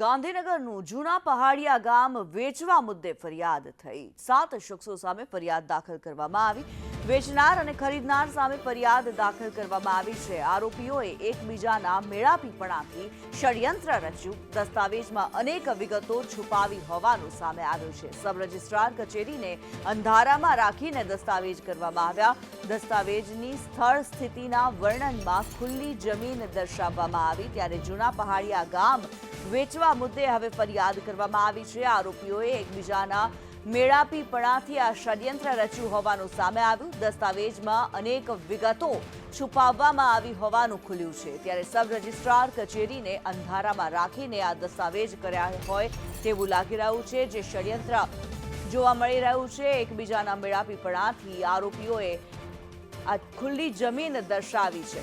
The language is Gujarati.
ગાંધીનગરનું જૂના પહાડિયા ગામ વેચવા મુદ્દે ફરિયાદ થઈ. સાત શખ્સો સામે ફરિયાદ દાખલ કરવામાં આવી. વેચનાર અને ખરીદનાર સામે ફરિયાદ દાખલ કરવામાં આવી છે. આરોપીઓએ એકબીજાના મેળાપીપણાથી ષડયંત્ર રચ્યું. દસ્તાવેજમાં અનેક વિગતો છુપાવી હોવાનું સામે આવ્યું છે. સબ રજિસ્ટ્રાર કચેરીને અંધારામાં રાખીને દસ્તાવેજ કરવામાં આવ્યા. દસ્તાવેજની સ્થળ સ્થિતિના વર્ણનમાં ખુલ્લી જમીન દર્શાવવામાં આવી. ત્યારે જૂના પહાડિયા ગામ વેચવા મુદ્દે હવે ફરિયાદ કરવામાં આવી છે. આરોપીઓએ એકબીજાના મેળાપીપણાથી આ ષડયંત્ર રચ્યું હોવાનું સામે આવ્યું. દસ્તાવેજમાં અનેક વિગતો છુપાવવામાં આવી હોવાનું ખુલ્યું છે. ત્યારે સબ રજિસ્ટ્રાર કચેરીને અંધારામાં રાખીને આ દસ્તાવેજ કર્યા હોય તેવું લાગી રહ્યું છે. જે ષડયંત્ર જોવા મળી રહ્યું છે, એકબીજાના મેળાપીપણાથી આરોપીઓએ આ ખુલ્લી જમીન દર્શાવી છે.